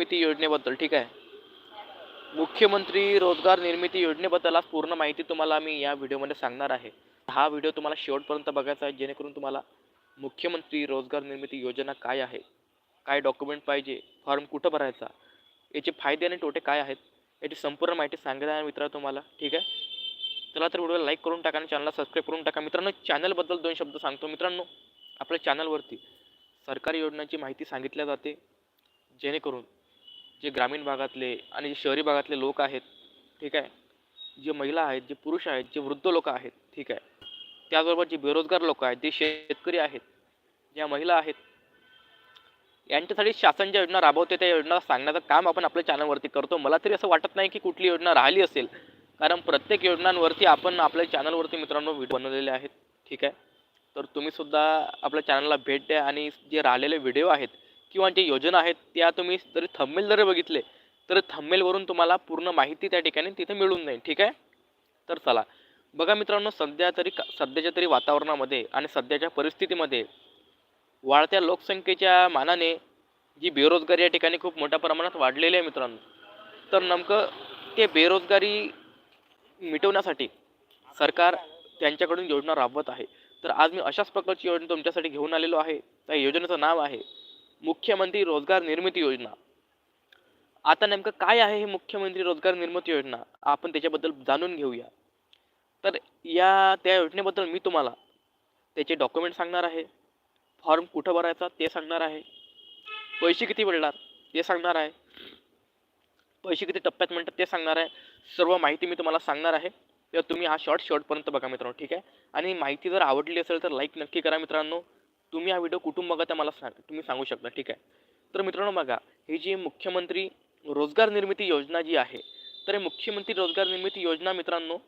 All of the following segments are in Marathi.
निर्मिती योजनेबद्दल ठीक आहे? मुख्यमंत्री रोजगार निर्मिती योजनेबद्दल आज पूर्ण माहिती तुम्हाला मी या व्हिडिओमध्ये सांगणार आहे. हा व्हिडिओ तुम्हाला शेवटपर्यंत बघायचा आहे जेणेकरून तुम्हाला मुख्यमंत्री रोजगार निर्मिती योजना काय आहे काय डॉक्युमेंट पाहिजे फॉर्म कुठं भरायचा याचे फायदे आणि तोटे काय आहेत याची संपूर्ण माहिती सांगत आहे मित्रांनो तुम्हाला ठीक आहे? चला तर व्हिडिओला लाईक करून टाका आणि चॅनलला सबस्क्राईब करून टाका. मित्रांनो चॅनलबद्दल दोन शब्द सांगतो मित्रांनो. आपल्या चॅनलवरती सरकारी योजनांची माहिती सांगितल्या जाते जेणेकरून जे ग्रामीण भागातले आणि जे शहरी भागातले लोक आहेत ठीक आहे? जे महिला आहेत जे पुरुष आहेत जे वृद्ध लोक आहेत ठीक आहे? त्याचबरोबर जे बेरोजगार लोक आहेत जे शेतकरी आहेत ज्या महिला आहेत यांच्यासाठी शासन ज्या योजना राबवते त्या योजना सांगण्याचं काम आपण आपल्या चॅनलवरती करतो. मला तरी असं वाटत नाही की कुठली योजना राहिली असेल. कारण प्रत्येक योजनांवरती आपण आपल्या चॅनलवरती मित्रांनो व्हिडिओ बनवलेले आहेत ठीक आहे? तर तुम्ही सुद्धा आपल्या चॅनलला भेट द्या आणि जे राहिलेले व्हिडिओ आहेत किंवा जे योजना आहेत त्या तुम्ही जरी थंबमेल जरी बघितले तर थंबमेलवरून तुम्हाला पूर्ण माहिती त्या ठिकाणी तिथे मिळून जाईल ठीक आहे? तर चला बघा मित्रांनो सध्या तरी सध्याच्या तरी वातावरणामध्ये आणि सध्याच्या परिस्थितीमध्ये वाढत्या लोकसंख्येच्या मानाने जी बेरोजगारी या ठिकाणी खूप मोठ्या प्रमाणात वाढलेली आहे मित्रांनो तर नेमकं ते बेरोजगारी मिटवण्यासाठी सरकार त्यांच्याकडून योजना राबवत आहे. तर आज मी अशाच प्रकारची योजना तुमच्यासाठी घेऊन आलेलो आहे. त्या योजनेचं नाव आहे मुख्यमंत्री रोजगार निर्मिती योजना. आता नेमकं काय आहे हे मुख्यमंत्री रोजगार निर्मिती योजना? आपण त्याच्याबद्दल जाणून घेऊया. तर या त्या योजनेबद्दल मी तुम्हाला त्याचे डॉक्युमेंट सांगणार आहे. फॉर्म कुठं भरायचा ते सांगणार आहे. पैसे किती मिळणार ते सांगणार आहे. पैसे किती टप्प्यात मिळतात ते सांगणार आहे. सर्व माहिती मी तुम्हाला सांगणार आहे. तर तुम्ही हा शॉर्ट शॉर्टपर्यंत बघा मित्रांनो ठीक आहे? आणि माहिती जर आवडली असेल तर लाईक नक्की करा मित्रांनो. तुम्ही हा व्हिडिओ कुठून बघा ते मला सांग तुम्ही सांगू शकता ठीक आहे? तर मित्रांनो बघा ही जी मुख्यमंत्री रोजगार निर्मिती योजना जी आहे तर हे मुख्यमंत्री रोजगार निर्मिती योजना मित्रांनो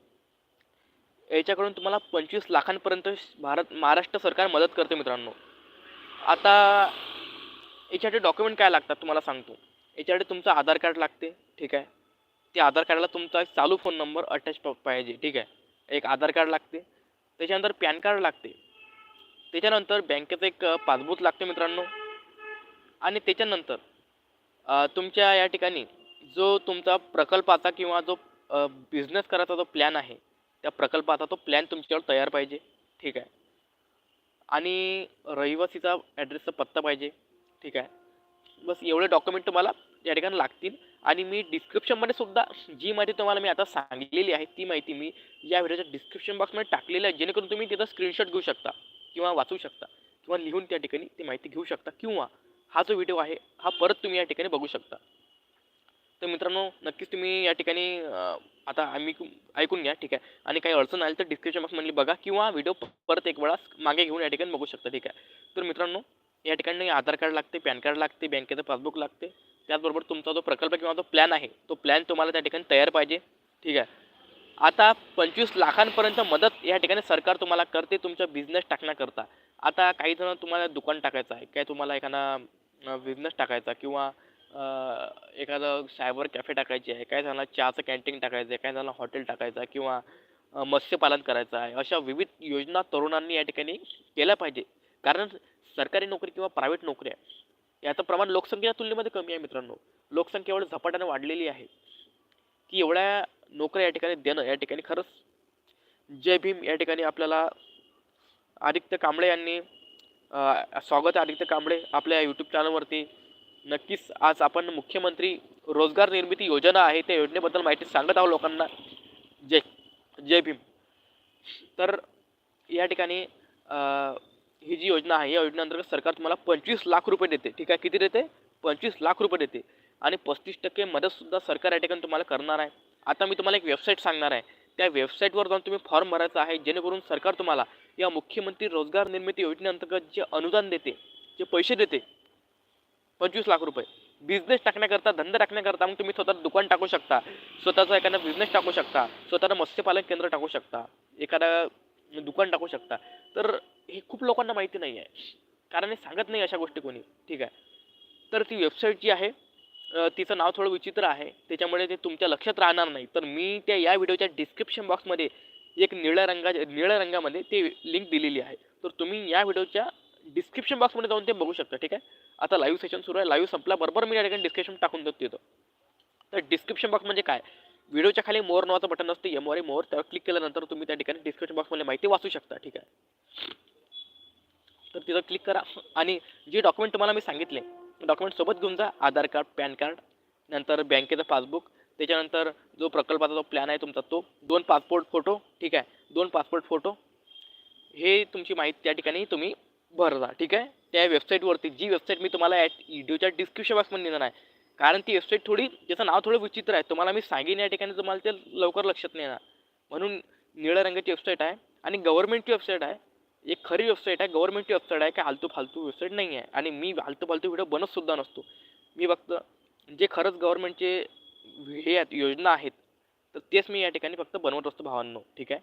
याच्याकडून तुम्हाला पंचवीस लाखांपर्यंत भारत महाराष्ट्र सरकार मदत करते मित्रांनो. आता याच्यासाठी डॉक्युमेंट काय लागतात तुम्हाला सांगतो. याच्यासाठी तुमचं आधार कार्ड लागते ठीक आहे? त्या आधार कार्डला तुमचा एक चालू फोन नंबर अटॅच पाहिजे ठीक आहे? एक आधार कार्ड लागते. त्याच्यानंतर पॅन कार्ड लागते. त्याच्यानंतर बँकेचं एक पासबुक लागते मित्रांनो. आणि त्याच्यानंतर तुमच्या या ठिकाणी जो तुमचा प्रकल्पाचा किंवा जो बिझनेस करायचा जो प्लॅन आहे त्या प्रकल्पाचा तो प्लॅन तुमच्यावर तयार पाहिजे. ठीक आहे. आणि रहिवासीचा ॲड्रेसचा पत्ता पाहिजे. ठीक आहे. बस एवढे डॉक्युमेंट तुम्हाला या ठिकाणी लागतील. आणि मी डिस्क्रिप्शनमध्ये सुद्धा जी माहिती तुम्हाला मी आता सांगितलेली आहे ती माहिती मी या व्हिडिओच्या डिस्क्रिप्शन बॉक्समध्ये टाकलेली आहे. जेणेकरून तुम्ही तिथं स्क्रीनशॉट घेऊ शकता किंवा वाचू शकता किंवा लिहून त्या ठिकाणी ती माहिती घेऊ शकता किंवा हा जो व्हिडिओ आहे हा परत तुम्ही या ठिकाणी बघू शकता. तर मित्रांनो नक्कीच तुम्ही या ठिकाणी आता आम्ही ऐकून घ्या ठीक आहे. आणि काही अडचण आली तर डिस्क्रिप्शन बॉक्समधली बघा किंवा व्हिडिओ परत एक वेळा मागे घेऊन या ठिकाणी बघू शकता ठीक आहे. तर मित्रांनो या ठिकाणी आधार कार्ड लागते पॅन कार्ड लागते बँकेचं पासबुक लागते. त्याचबरोबर तुमचा जो प्रकल्प किंवा जो प्लॅन आहे तो प्लॅन तुम्हाला त्या ठिकाणी तयार पाहिजे. ठीक आहे? आता पंचवीस लाखांपर्यंत मदत या ठिकाणी सरकार तुम्हाला करते तुमचा बिझनेस टाकण्याकरता. आता काही जण तुम्हाला दुकान टाकायचं आहे काय तुम्हाला एखादा बिझनेस टाकायचा किंवा एखादं सायबर कॅफे टाकायची आहे काय झालं चहाचं कॅन्टीन टाकायचं आहे काय झालं हॉटेल टाकायचं आहे किंवा मत्स्यपालन करायचं आहे अशा विविध योजना तरुणांनी या ठिकाणी केल्या पाहिजे. कारण सरकारी नोकरी किंवा प्रायव्हेट नोकऱ्या याचं प्रमाण लोकसंख्येच्या तुलनेमध्ये कमी आहे मित्रांनो. लोकसंख्या एवढं झपाट्याने वाढलेली आहे की एवढ्या नोकऱ्या या ठिकाणी देणं या ठिकाणी खरंच जय भीम या ठिकाणी आपल्याला आदित्य कांबळे यांनी स्वागत आहे आदित्य कांबळे आपल्या यूट्यूब चॅनलवरती नक्कीच आज आपण मुख्यमंत्री रोजगार निर्मिती योजना आहे त्या योजनेबद्दल माहिती सांगत आहोत लोकांना. जय जय भीम. तर या ठिकाणी ही जी योजना आहे या योजनेअंतर्गत सरकार तुम्हाला पंचवीस लाख रुपये देते. ठीक आहे? किती देते? पंचवीस लाख रुपये देते. आणि पस्तीस टक्के मदतसुद्धा सरकार या ठिकाणी तुम्हाला करणार आहे. आता मी तुम्हाला एक वेबसाईट सांगणार आहे. त्या वेबसाईटवर जाऊन तुम्ही फॉर्म भरायचा आहे जेणेकरून सरकार तुम्हाला या मुख्यमंत्री रोजगार निर्मिती योजनेअंतर्गत जे अनुदान देते जे पैसे देते पंचवीस लाख रुपये. बिझनेस टाकण्याकरता धंदा टाकण्याकरता मग तुम्ही स्वतः दुकान टाकू शकता. स्वतःचा एखादा बिझनेस टाकू शकता. स्वतःला मत्स्यपालन केंद्र टाकू शकता. एखादा म्हणजे दुकान टाकू शकता. तर हे खूप लोकांना माहिती नाही आहे. कारण हे सांगत नाही अशा गोष्टी कोणी. ठीक आहे? तर ती वेबसाईट जी आहे तिचं नाव थोडं विचित्र आहे. त्याच्यामुळे ते तुमच्या लक्षात राहणार नाही. तर मी त्या या व्हिडिओच्या डिस्क्रिप्शन बॉक्समध्ये एक निळ्या रंगा निळ्या रंगामध्ये ते लिंक दिलेली आहे. तर तुम्ही या व्हिडिओच्या डिस्क्रिप्शन बॉक्समध्ये जाऊन ते बघू शकता. ठीक आहे? आता लाईव्ह सेशन सुरू आहे. लाईव्ह संपल्याबरोबर मी या ठिकाणी डिस्क्रिप्शन टाकून देतो तिथं. तर डिस्क्रिप्शन बॉक्स म्हणजे काय? व्हिडिओच्या खाली मोर नावाचं बटन असतं. एम आर मोर त्यावर क्लिक केल्यानंतर तुम्ही त्या ठिकाणी डिस्क्रिप्शन बॉक्स माहिती वाचू शकता ठीक आहे. तर तिथं क्लिक करा आणि जे डॉक्युमेंट तुम्हाला मी सांगितले डॉक्युमेंट सोबत घेऊन जा आधार कार्ड पॅन कार्ड नंतर बँकेचं पासबुक त्याच्यानंतर जो प्रकल्पाचा जो प्लॅन आहे तुमचा तो दोन पासपोर्ट फोटो ठीक आहे दोन पासपोर्ट फोटो हे तुमची माहिती त्या ठिकाणी तुम्ही भरला ठीक आहे. त्या वेबसाईटवरती जी वेबसाईट मी तुम्हाला ॲट व्हिडिओच्या डिस्क्रिप्शन बॉक्समध्ये देणार आहे. कारण ती वेबसाईट थोडी त्याचं नाव थोडं विचित्र आहे तुम्हाला मी सांगेन या ठिकाणी तुम्हाला ते लवकर लक्षात नाही येणार. म्हणून निळ्या रंगाची वेबसाईट आहे. आणि गव्हर्नमेंटची वेबसाईट आहे. एक खरी वेबसाईट आहे गव्हर्नमेंटची वेबसाईट आहे काय आलतू फालतू वेबसाईट नाही आहे आणि मी आलतू फालतू व्हिडिओ बनतसुद्धा नसतो. मी फक्त जे खरंच गव्हर्नमेंटचे हे आहेत योजना आहेत तर तेच मी या ठिकाणी फक्त बनवत असतो भावांनो. ठीक आहे?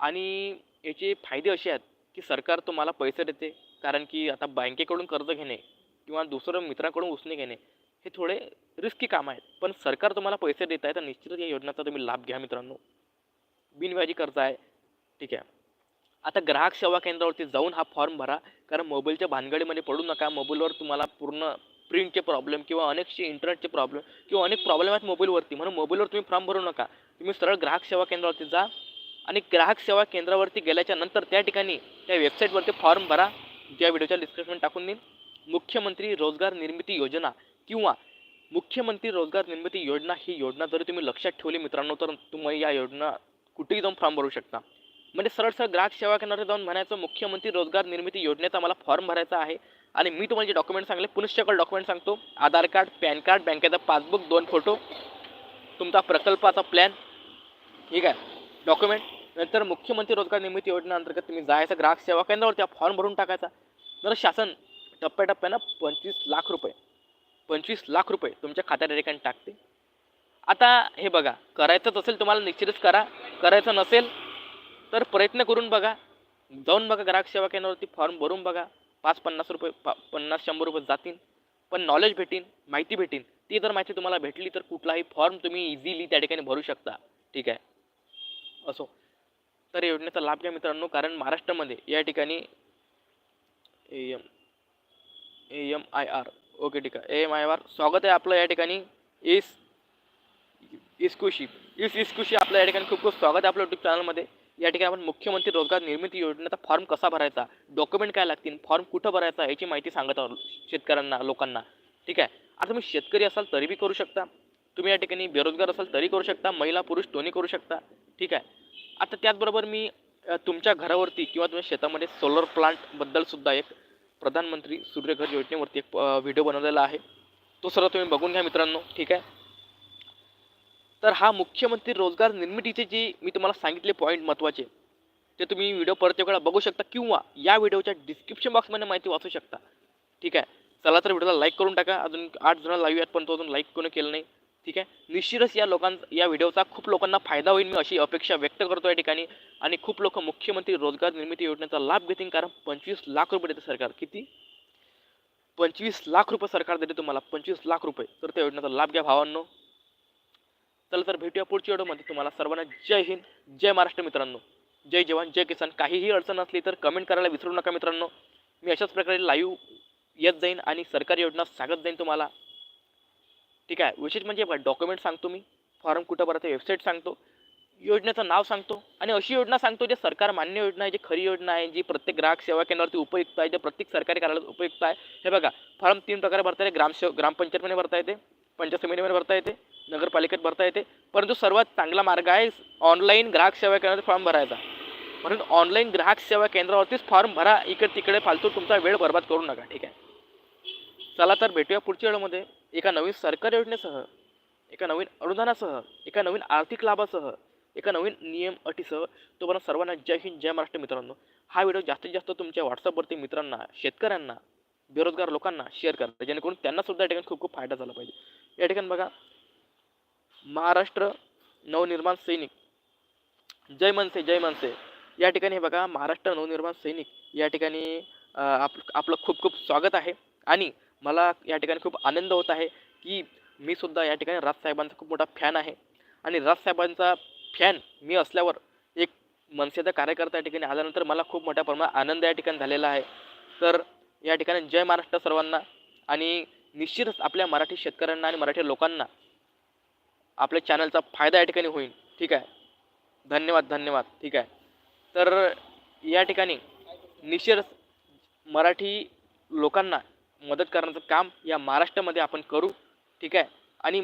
आणि याचे फायदे असे आहेत की सरकार तुम्हाला पैसे देते कारण की आता बँकेकडून कर्ज घेणे किंवा दुसरं मित्राकडून उसने घेणे हे थोडे रिस्की काम आहेत. पण सरकार तुम्हाला पैसे देत आहे तर निश्चितच या योजनाचा तुम्ही लाभ घ्या मित्रांनो. बिनव्याजी कर्ज आहे ठीक आहे. आता ग्राहक सेवा केंद्रावरती जाऊन हा फॉर्म भरा. कारण मोबाईलच्या भानगडीमध्ये पडू नका. मोबाईलवर तुम्हाला पूर्ण प्रिंटचे प्रॉब्लेम किंवा अनेकचे इंटरनेटचे प्रॉब्लेम किंवा अनेक प्रॉब्लेम आहेत मोबाईलवरती. म्हणून मोबाईलवर तुम्ही फॉर्म भरू नका. तुम्ही सरळ ग्राहक सेवा केंद्रावरती जा आणि ग्राहक सेवा केंद्रावरती गेल्याच्यानंतर त्या ठिकाणी त्या वेबसाईटवरती फॉर्म भरा. ज्या व्हिडिओच्या डिस्क्रिप्शन टाकून देईन. मुख्यमंत्री रोजगार निर्मिती योजना किंवा मुख्यमंत्री रोजगार निर्मिती योजना ही योजना जरी तुम्ही लक्षात ठेवली मित्रांनो तर तुम्ही या योजना कुठेही जाऊन फॉर्म भरू शकता. म्हणजे सरळ सरळ ग्राहक सेवा केंद्रावर जाऊन म्हणायचं मुख्यमंत्री रोजगार निर्मिती योजनेचा मला फॉर्म भरायचा आहे आणि मी तुम्हाला जे डॉक्युमेंट सांगले पुनश्चकल डॉक्युमेंट सांगतो. आधार कार्ड पॅन कार्ड बँकेचा पासबुक दोन फोटो तुमचा प्रकल्पाचा प्लॅन ठीक आहे. डॉक्युमेंट. नंतर मुख्यमंत्री रोजगार निर्मिती योजनेअंतर्गत तुम्ही जायचं ग्राहक सेवा केंद्रावर त्या फॉर्म भरून टाकायचा. तर शासन टप्प्याटप्प्यानं पंचवीस लाख रुपये पंचवीस लाख रुपये तुमच्या खात्यात ठिकाणी टाकते. आता हे बघा करायचंच असेल तुम्हाला निश्चितच करा. करायचं नसेल तर प्रयत्न करून बघा. जाऊन बघा ग्राहक सेवा केंद्रावरती फॉर्म भरून बघा. पाच पन्नास रुपये पा पन्नास शंभर रुपये जातील. पण नॉलेज भेटीन माहिती भेटीन. ती जर माहिती तुम्हाला भेटली तर कुठलाही फॉर्म तुम्ही इझिली त्या ठिकाणी भरू शकता. ठीक आहे? असो. तर या योजनेचा लाभ घ्या मित्रांनो. कारण महाराष्ट्रामध्ये या ठिकाणी A M A M I R okay ठीक आहे. ए एम आय आर स्वागत आहे आपलं या ठिकाणी. इस इस्कुशी इस इस्कुशी आपलं या ठिकाणी खूप खूप स्वागत आहे आपल्या यूट्यूब चॅनलमध्ये या ठिकाणी आपण मुख्यमंत्री रोजगार निर्मिती योजनेचा फॉर्म कसा भरायचा डॉक्युमेंट काय लागतील फॉर्म कुठं भरायचा याची माहिती सांगत आहोत शेतकऱ्यांना लोकांना. ठीक आहे? आता तुम्ही शेतकरी असाल तरी बी करू शकता. तुम्ही या ठिकाणी बेरोजगार असाल तरी करू शकता. महिला पुरुष दोन्ही करू शकता. ठीक आहे? आता त्याचबरोबर मी तुमच्या घरावरती किंवा तुमच्या शेतामध्ये सोलर प्लांटबद्दलसुद्धा एक प्रधानमंत्री सूर्यघर योजनेवरती एक व्हिडिओ बनवलेला आहे. तो सर्व तुम्ही बघून घ्या मित्रांनो. ठीक आहे? तर हा मुख्यमंत्री रोजगार निर्मितीचे जे मी तुम्हाला सांगितले पॉईंट महत्त्वाचे ते तुम्ही व्हिडिओ परत एक वेळा बघू शकता किंवा या व्हिडिओच्या डिस्क्रिप्शन बॉक्समध्ये माहिती वाचू शकता. ठीक आहे? चला तर व्हिडिओला लाईक करून टाका. अजून आठ जण लावूयात पण तो अजून लाईक कोणी केलं नाही. ठीक आहे? निश्चितच या लोकांचा या व्हिडिओचा खूप लोकांना फायदा होईल. मी अशी अपेक्षा व्यक्त करतो या ठिकाणी. आणि खूप लोक मुख्यमंत्री रोजगार निर्मिती योजनेचा लाभ घेतील. कारण पंचवीस लाख रुपये देते सरकार. किती? पंचवीस लाख रुपये सरकार देते तुम्हाला. पंचवीस लाख रुपये. तर त्या योजनेचा लाभ घ्या भावांनो. चला तर भेटूया पुढच्या व्हिडिओमध्ये. तुम्हाला सर्वांना जय हिंद जय महाराष्ट्र मित्रांनो. जय जवान जय किसान. काहीही अडचण असली तर कमेंट करायला विसरू नका मित्रांनो. मी अशाच प्रकारे लाईव्ह येत जाईन आणि सरकारी योजना सांगत जाईन तुम्हाला. ठीक आहे? विशेष म्हणजे डॉक्युमेंट सांगतो मी. फॉर्म कुठं भरायचं वेबसाईट सांगतो. योजनेचं नाव सांगतो. आणि अशी योजना सांगतो जे सरकार मान्य योजना आहे जी खरी योजना आहे जी प्रत्येक ग्राहक सेवा केंद्रावरती उपयुक्त आहे जे प्रत्येक सरकारी कार्यालयात उपयुक्त आहे. हे बघा फॉर्म तीन प्रकारे भरता येते. ग्रामसेव ग्रामपंचायतमध्ये भरता येते. पंचायत समितीमध्ये भरता येते नगरपालिकेत भरता येते. परंतु सर्वात चांगला मार्ग आहे ऑनलाईन ग्राहक सेवा केंद्रात फॉर्म भरायचा. म्हणून ऑनलाईन ग्राहक सेवा केंद्रावरतीच फॉर्म भरा इकडे तिकडे फालतू तुमचा वेळ बर्बाद करू नका ठीक आहे? चला तर भेटूया पुढच्या वेळेमध्ये. एका नवीन सरकारी योजनेसह एका नवीन अनुदानासह एका नवीन आर्थिक लाभासह एका नवीन नियम अटीसह तोपर्यंत सर्वांना जय हिंद जय महाराष्ट्र मित्रांनो. हा व्हिडिओ जास्तीत जास्त तुमच्या व्हॉट्सअपवरती मित्रांना शेतकऱ्यांना बेरोजगार लोकांना शेअर करा. जेणेकरून त्यांनासुद्धा या ठिकाणी खूप खूप फायदा झाला पाहिजे. या ठिकाणी बघा. महाराष्ट्र नवनिर्माण सैनिक. जय मनसे जय मनसे. या ठिकाणी हे बघा महाराष्ट्र नवनिर्माण सैनिक. या ठिकाणी आप आपलं खूप खूप स्वागत आहे. आणि मला या ठिकाणी खूप आनंद होत आहे की मी सुद्धा या ठिकाणी राजसाहेबांचा खूप मोठा फॅन आहे. आणि राजसाहेबांचा फॅन मी असल्यावर एक मनसेचा कार्यकर्ता या ठिकाणी आल्यानंतर मला खूप मोठ्या प्रमाणात आनंद या ठिकाणी झालेला आहे. तर या ठिकाणी जय महाराष्ट्र सर्वांना. आणि निश्चितच आपल्या मराठी शेतकऱ्यांना आणि मराठी लोकांना आपल्या चॅनलचा फायदा या ठिकाणी होईल. ठीक आहे? धन्यवाद धन्यवाद. ठीक आहे? तर या ठिकाणी निश्चितच मराठी लोकांना मदत करण्याचं काम या महाराष्ट्रामध्ये आपण करू. ठीक आहे? आणि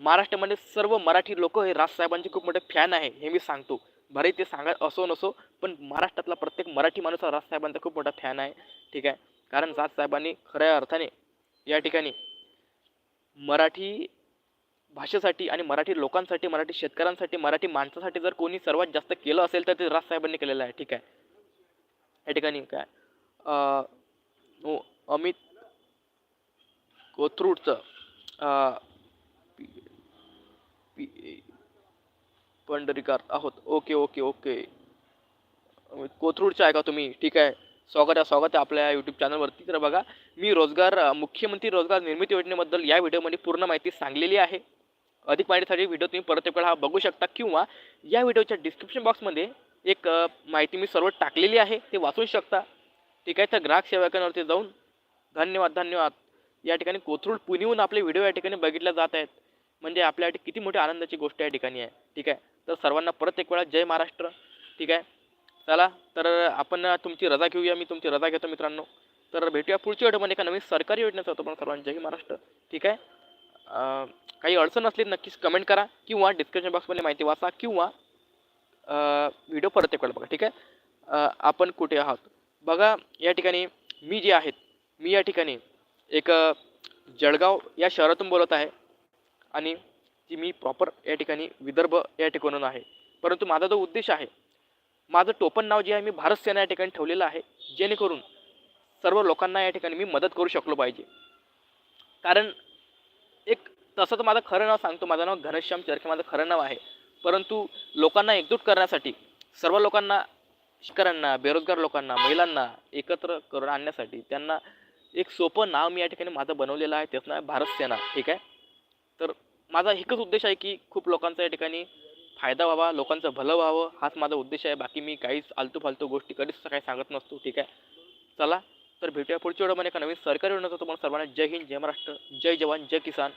महाराष्ट्रामध्ये सर्व मराठी लोक हे राजसाहेबांचे खूप मोठे फॅन आहे हे मी सांगतो. भले ते सांगत असो नसो पण महाराष्ट्रातला प्रत्येक मराठी माणूस हा राजसाहेबांचा खूप मोठा फॅन आहे. ठीक आहे? कारण राजसाहेबांनी खऱ्या अर्थाने या ठिकाणी मराठी भाषेसाठी आणि मराठी लोकांसाठी मराठी शेतकऱ्यांसाठी मराठी माणसासाठी जर कोणी सर्वात जास्त केलं असेल तर ते राजसाहेबांनी केलेलं आहे. ठीक आहे. या ठिकाणी काय? हो, अमित कोथरूडचं पी- पंढरीकर आहोत. Okay okay okay. कोथरूडचं कोथरूडचे आहे का तुम्ही? ठीक आहे. स्वागत आहे स्वागत आहे आपल्या यूट्यूब चॅनलवरती तर बघा मी रोजगार मुख्यमंत्री रोजगार निर्मिती योजनेबद्दल या व्हिडिओमध्ये पूर्ण माहिती सांगलेली आहे. अधिक माहितीसाठी व्हिडिओ तुम्ही परत एक वेळा हा बघू शकता किंवा या व्हिडिओच्या डिस्क्रिप्शन बॉक्समध्ये एक माहिती मी सर्व टाकलेली आहे ते वाचू शकता. ठीक आहे तर ग्राहक सेवकांवरती जाऊन धन्यवाद धन्यवाद. या ठिकाणी कोथरूड पुणेहून आपले व्हिडिओ या ठिकाणी बघितल्या जात आहेत. म्हणजे आपल्यासाठी किती मोठी आनंदाची गोष्ट या ठिकाणी आहे. ठीक आहे तर सर्वांना परत एक वेळा जय महाराष्ट्र. ठीक आहे चला तर आपण तुमची रजा घेऊया मी तुमची रजा घेतो मित्रांनो. तर भेटूया पुढच्या व्हिडिओमध्ये. एका नवीन सरकारी योजनेचा होतो पण सर्वांना. जय महाराष्ट्र. ठीक आहे? काही अडचण असली नक्कीच कमेंट करा किंवा डिस्क्रिप्शन बॉक्समध्ये माहिती वाचा किंवा व्हिडिओ परत एक बघा. ठीक आहे? आपण कुठे आहात? बघा या ठिकाणी मी जे आहेत मी या ठिकाणी एक जळगाव या शहरातून बोलत आहे आणि ती मी प्रॉपर या ठिकाणी विदर्भ या ठिकाणून आहे. परंतु माझा जो उद्देश आहे माझं टोपण नाव जे आहे मी भारत सेना या ठिकाणी ठेवलेलं आहे. जेणेकरून सर्व लोकांना या ठिकाणी मी मदत करू शकलो पाहिजे. कारण एक तसं तर माझं खरं नाव सांगतो. माझं नाव घनश्याम चरखे माझं खरं नाव आहे. परंतु लोकांना एकजूट करण्यासाठी सर्व लोकांना शेतकऱ्यांना बेरोजगार लोकांना महिलांना एकत्र करून आणण्यासाठी त्यांना एक सोपं नाव मी या ठिकाणी माझं बनवलेलं आहे. त्याचं नाव भारत सेना. ठीक आहे? तर माझा एकच उद्देश आहे की खूप लोकांचा या ठिकाणी फायदा व्हावा लोकांचं भलं व्हावं. हाच माझा उद्देश आहे. बाकी मी काहीच आलतू फालतू गोष्टी कधीच काही सांगत नसतो. ठीक आहे? चला तर भेटूया पुढच्या व्हिडिओमध्ये. एका नवीन सरकारी योजनेचा तुम्हाला सर्वांना जय हिंद जय महाराष्ट्र जय जवान जय किसान.